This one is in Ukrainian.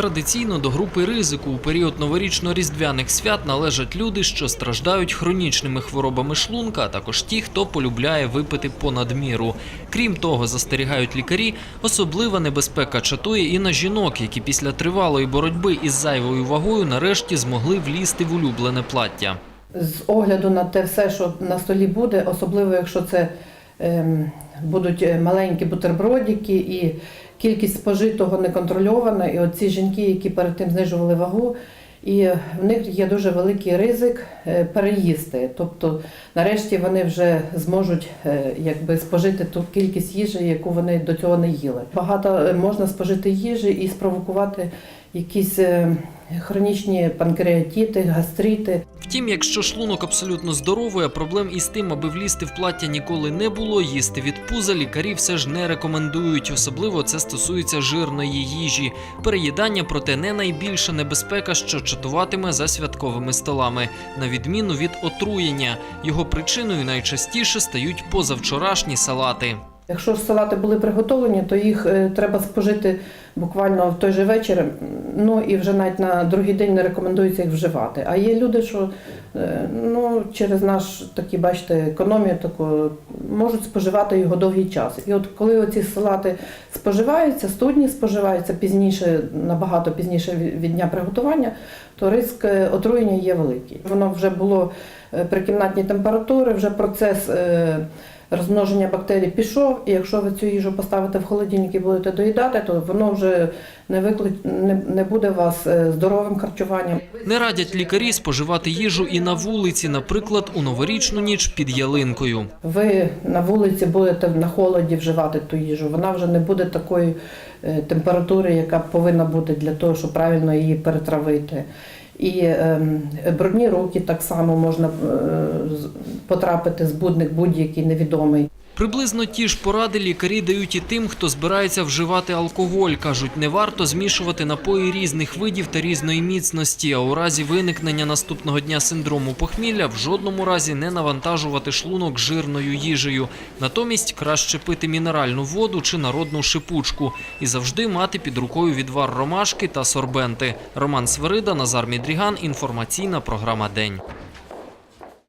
Традиційно до групи ризику у період новорічно-різдвяних свят належать люди, що страждають хронічними хворобами шлунка, а також ті, хто полюбляє випити понад міру. Крім того, застерігають лікарі, особлива небезпека чатує і на жінок, які після тривалої боротьби із зайвою вагою нарешті змогли влізти в улюблене плаття. З огляду на те все, що на столі буде, особливо якщо це будуть е, маленькі бутербродики і кількість спожитого не контрольована, і оці жінки, які перед тим знижували вагу, і в них є дуже великий ризик е, переїсти. Тобто, нарешті вони вже зможуть е, якби спожити ту кількість їжі, яку вони до цього не їли. Багато можна спожити їжі і спровокувати якісь е, хронічні панкреатити, гастрити. Втім, якщо шлунок абсолютно здоровий, а проблем із тим, аби влізти в плаття ніколи не було, їсти від пуза лікарі все ж не рекомендують. Особливо це стосується жирної їжі. Переїдання, проте, не найбільша небезпека, що чатуватиме за святковими столами, на відміну від отруєння. Його причиною найчастіше стають позавчорашні салати. Якщо салати були приготовлені, то їх е, треба спожити буквально в той же вечір. Ну і вже навіть на другий день не рекомендується їх вживати. А є люди, що е, ну, через наш такі, бачите, економію таку можуть споживати його довгий час. І от коли оці салати споживаються, студні споживаються пізніше, набагато пізніше від дня приготування, то ризик е, отруєння є великий. Воно вже було при кімнатній температурі, вже процес. Розмноження бактерій пішов, і якщо ви цю їжу поставите в холодильник і будете доїдати, то воно вже не виклик... не, не буде вас е, здоровим харчуванням. Не радять лікарі споживати їжу і на вулиці, наприклад, у новорічну ніч під ялинкою. Ви на вулиці будете на холоді вживати ту їжу. Вона вже не буде такої е, температури, яка повинна бути для того, щоб правильно її перетравити. І ем, брудні руки так само можна е, з- потрапити збудник будь-який невідомий. Приблизно ті ж поради лікарі дають і тим, хто збирається вживати алкоголь. Кажуть, не варто змішувати напої різних видів та різної міцності, а у разі виникнення наступного дня синдрому похмілля в жодному разі не навантажувати шлунок жирною їжею. Натомість краще пити мінеральну воду чи народну шипучку і завжди мати під рукою відвар ромашки та сорбенти. Роман Сверида, Назар Мідріган. Інформаційна програма День.